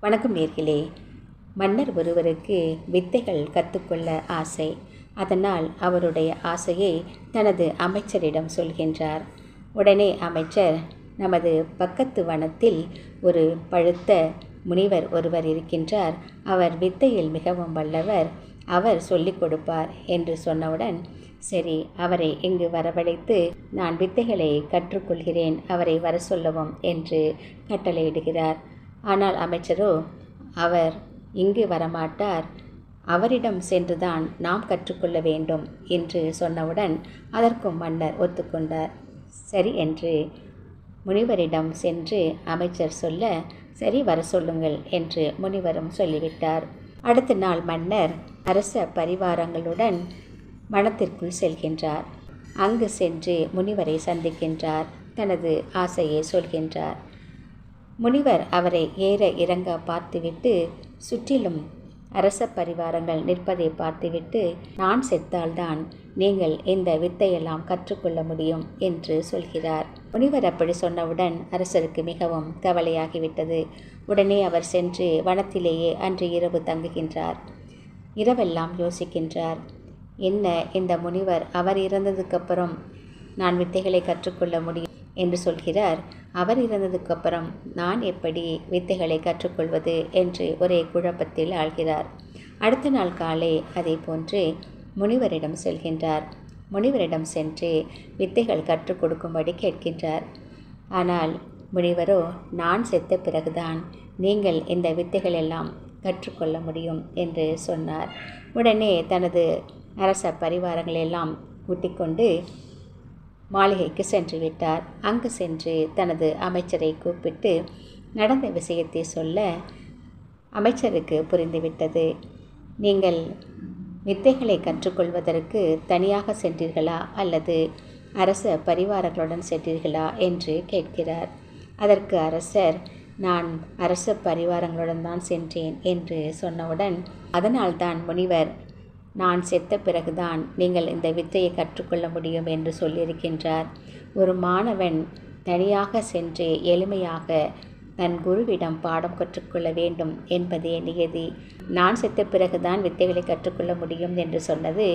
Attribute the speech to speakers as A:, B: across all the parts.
A: வணக்கம் நேர்களே. மன்னர் ஒருவருக்கு வித்தைகள் கற்றுக்கொள்ள ஆசை. அதனால் அவருடைய ஆசையை தனது அமைச்சரிடம் சொல்கின்றார். உடனே அமைச்சர் நமது பக்கத்து வனத்தில் ஒரு பழுத்த முனிவர் ஒருவர் இருக்கின்றார். அவர் வித்தையில் மிகவும் வல்லவர். அவர் சொல்லிக் கொடுப்பார் என்று சொன்னவுடன் சரி அவரை இங்கு வரவழைத்து நான் வித்தைகளை கற்றுக்கொள்கிறேன். அவரை வர சொல்லவும் என்று கட்டளையிடுகிறார். ஆனால் அமைச்சரோ அவர் இங்கு வரமாட்டார். அவரிடம் சென்றுதான் நாம் கற்றுக்கொள்ள வேண்டும் என்று சொன்னவுடன் அதற்கும் மன்னர் ஒத்துக்கொண்டார். சரி என்று முனிவரிடம் சென்று அமைச்சர் சொல்ல சரி வர சொல்லுங்கள் என்று முனிவரும் சொல்லிவிட்டார். அடுத்த நாள் மன்னர் அரச பரிவாரங்களுடன் வனத்திற்குள் செல்கின்றார். அங்கு சென்று முனிவரை சந்திக்கின்றார். தனது ஆசையை சொல்கின்றார். முனிவர் அவரை ஏற இறங்க பார்த்துவிட்டு சுற்றிலும் அரச பரிவாரங்கள் நிற்பதை பார்த்துவிட்டு நான் செத்தால்தான் நீங்கள் இந்த வித்தையெல்லாம் கற்றுக்கொள்ள முடியும் என்று சொல்கிறார். முனிவர் அப்படி சொன்னவுடன் அரசருக்கு மிகவும் கவலையாகிவிட்டது. உடனே அவர் சென்று வனத்திலேயே அன்று இரவு தங்குகின்றார். இரவெல்லாம் யோசிக்கின்றார். என்ன இந்த முனிவர் அவர் இறந்ததுக்கப்புறம் நான் வித்தைகளை கற்றுக்கொள்ள முடியும்? என்று சொல்கிறார். அவர் இறந்ததுக்கப்புறம் நான் எப்படி வித்தைகளை கற்றுக்கொள்வது என்று ஒரே குழப்பத்தில் ஆழ்கிறார். அடுத்த நாள் காலை அதே போன்று முனிவரிடம் செல்கின்றார். முனிவரிடம் சென்று வித்தைகள் கற்றுக் கொடுக்கும்படி கேட்கின்றார். ஆனால் முனிவரோ நான் செத்த பிறகுதான் நீங்கள் இந்த வித்தைகள் எல்லாம் கற்றுக்கொள்ள முடியும் என்று சொன்னார். உடனே தனது அரச பரிவாரங்களெல்லாம் கூட்டிக்கொண்டு மாளிகைக்கு சென்று விட்டார். அங்கு சென்று தனது அமைச்சரை கூப்பிட்டு நடந்த விஷயத்தை சொல்ல அமைச்சருக்கு புரிந்துவிட்டது நீங்கள் வித்தைகளை கற்றுக்கொள்வதற்கு தனியாக சென்றீர்களா? அல்லது அரச பரிவாரங்களுடன் சென்றீர்களா? என்று கேட்கிறார். அதற்கு அரசர் நான் அரச பரிவாரங்களுடன் தான் சென்றேன் என்று சொன்னவுடன் அதனால்தான் முனிவர் நான் செத்த பிறகுதான் நீங்கள் இந்த வித்தையை கற்றுக்கொள்ள முடியும் என்று சொல்லியிருக்கின்றார். ஒரு மாணவன் தனியாக சென்று எளிமையாக தன் குருவிடம் பாடம் கற்றுக்கொள்ள வேண்டும் என்பதே நியதி. நான் செத்த பிறகுதான் வித்தைகளை கற்றுக்கொள்ள முடியும் என்று சொன்னது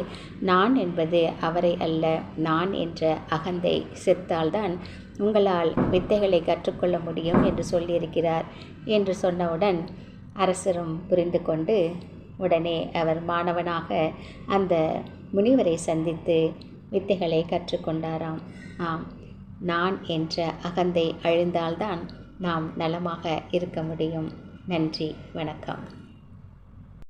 A: நான் என்பது அவரை அல்ல நான் என்ற அகந்தை செத்தால்தான் உங்களால் வித்தைகளை கற்றுக்கொள்ள முடியும் என்று சொல்லியிருக்கிறார் என்று சொன்னவுடன் அரசரும் புரிந்து கொண்டு உடனே அவர் மாணவனாக அந்த முனிவரை சந்தித்து வித்தைகளை கற்றுக்கொண்டாராம். ஆம் நான் என்ற அகந்தை அழிந்தால்தான் நாம் நலமாக இருக்க முடியும். நன்றி வணக்கம்.